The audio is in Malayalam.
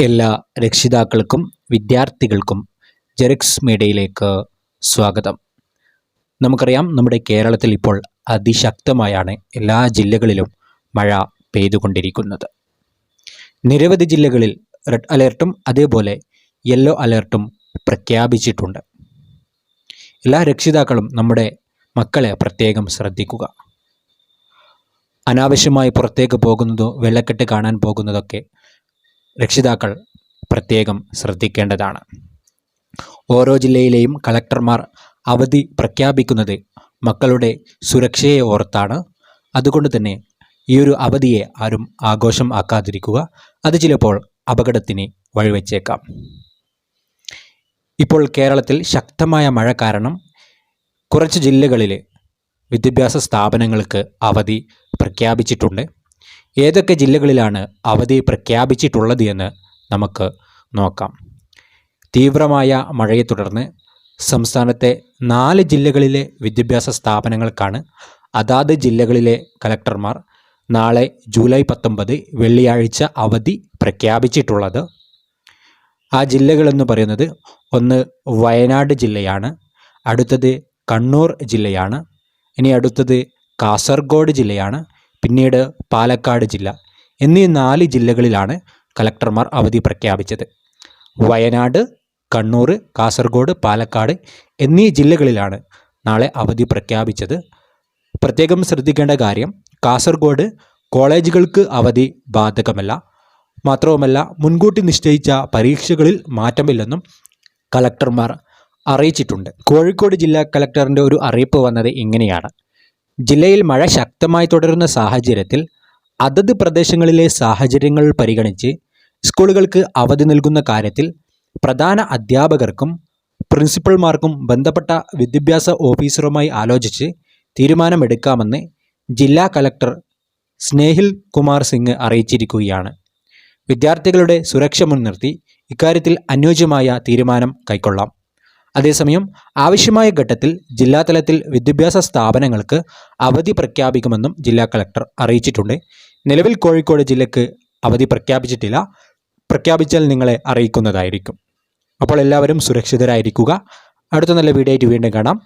എല്ലാ രക്ഷിതാക്കൾക്കും വിദ്യാർത്ഥികൾക്കും ജെറിക്സ് മീഡിയയിലേക്ക് സ്വാഗതം. നമുക്കറിയാം നമ്മുടെ കേരളത്തിൽ ഇപ്പോൾ അതിശക്തമായാണ് എല്ലാ ജില്ലകളിലും മഴ പെയ്തുകൊണ്ടിരിക്കുന്നത്. നിരവധി ജില്ലകളിൽ റെഡ് അലേർട്ടും അതേപോലെ യെല്ലോ അലേർട്ടും പ്രഖ്യാപിച്ചിട്ടുണ്ട്. എല്ലാ രക്ഷിതാക്കളും നമ്മുടെ മക്കളെ പ്രത്യേകം ശ്രദ്ധിക്കുക. അനാവശ്യമായി പുറത്തേക്ക് പോകുന്നതോ വെള്ളക്കെട്ട് കാണാൻ പോകുന്നതൊക്കെ രക്ഷിതാക്കൾ പ്രത്യേകം ശ്രദ്ധിക്കേണ്ടതാണ്. ഓരോ ജില്ലയിലെയും കളക്ടർമാർ അവധി പ്രഖ്യാപിക്കുന്നത് മക്കളുടെ സുരക്ഷയെ ഓർത്താണ്. അതുകൊണ്ട് തന്നെ ഈ ഒരു അവധിയെ ആരും ആഘോഷം ആക്കാതിരിക്കുക അത് ചിലപ്പോൾ അപകടത്തിന് വഴിവെച്ചേക്കാം. ഇപ്പോൾ കേരളത്തിൽ ശക്തമായ മഴ കാരണം കുറച്ച് ജില്ലകളിൽ വിദ്യാഭ്യാസ സ്ഥാപനങ്ങൾക്ക് അവധി പ്രഖ്യാപിച്ചിട്ടുണ്ട്. ഏതൊക്കെ ജില്ലകളിലാണ് അവധി പ്രഖ്യാപിച്ചിട്ടുള്ളത് എന്ന് നമുക്ക് നോക്കാം. തീവ്രമായ മഴയെ തുടർന്ന് സംസ്ഥാനത്തെ നാല് ജില്ലകളിലെ വിദ്യാഭ്യാസ സ്ഥാപനങ്ങൾക്കാണ് അതാത് ജില്ലകളിലെ കലക്ടർമാർ നാളെ ജൂലൈ പത്തൊമ്പത് വെള്ളിയാഴ്ച അവധി പ്രഖ്യാപിച്ചിട്ടുള്ളത്. ആ ജില്ലകളെന്ന് പറയുന്നത് ഒന്ന് വയനാട് ജില്ലയാണ് അടുത്തത് കണ്ണൂർ ജില്ലയാണ് ഇനി അടുത്തത് കാസർഗോഡ് ജില്ലയാണ് പിന്നീട് പാലക്കാട് ജില്ല എന്നീ നാല് ജില്ലകളിലാണ് കലക്ടർമാർ അവധി പ്രഖ്യാപിച്ചത്. വയനാട് കണ്ണൂർ കാസർഗോഡ് പാലക്കാട് എന്നീ ജില്ലകളിലാണ് നാളെ അവധി പ്രഖ്യാപിച്ചത്. പ്രത്യേകം ശ്രദ്ധിക്കേണ്ട കാര്യം കാസർഗോഡ് കോളേജുകൾക്ക് അവധി ബാധകമല്ല. മാത്രവുമല്ല മുൻകൂട്ടി നിശ്ചയിച്ച പരീക്ഷകളിൽ മാറ്റമില്ലെന്നും കളക്ടർമാർ അറിയിച്ചിട്ടുണ്ട്. കോഴിക്കോട് ജില്ലാ കളക്ടറിന്റെ ഒരു അറിയിപ്പ് വന്നത് ഇങ്ങനെയാണ്. ജില്ലയിൽ മഴ ശക്തമായി തുടരുന്ന സാഹചര്യത്തിൽ അതത് പ്രദേശങ്ങളിലെ സാഹചര്യങ്ങൾ പരിഗണിച്ച് സ്കൂളുകൾക്ക് അവധി നൽകുന്ന കാര്യത്തിൽ പ്രധാന അധ്യാപകർക്കും പ്രിൻസിപ്പൽമാർക്കും ബന്ധപ്പെട്ട വിദ്യാഭ്യാസ ഓഫീസറുമായി ആലോചിച്ച് തീരുമാനമെടുക്കാമെന്ന് ജില്ലാ കലക്ടർ സ്നേഹിൽ കുമാർ സിംഗ് അറിയിച്ചിരിക്കുകയാണ്. വിദ്യാർത്ഥികളുടെ സുരക്ഷ മുൻനിർത്തി ഇക്കാര്യത്തിൽ അനുയോജ്യമായ തീരുമാനം കൈക്കൊള്ളാം. അതേസമയം ആവശ്യമായ ഘട്ടത്തിൽ ജില്ലാതലത്തിൽ വിദ്യാഭ്യാസ സ്ഥാപനങ്ങൾക്ക് അവധി പ്രഖ്യാപിക്കുമെന്നും ജില്ലാ കളക്ടർ അറിയിച്ചിട്ടുണ്ട്. നിലവിൽ കോഴിക്കോട് ജില്ലയ്ക്ക് അവധി പ്രഖ്യാപിച്ചിട്ടില്ല. പ്രഖ്യാപിച്ചാൽ നിങ്ങളെ അറിയിക്കുന്നതായിരിക്കും. അപ്പോൾ എല്ലാവരും സുരക്ഷിതരായിരിക്കുക. അടുത്ത നല്ല വീഡിയോ ആയിട്ട് വീണ്ടും കാണാം.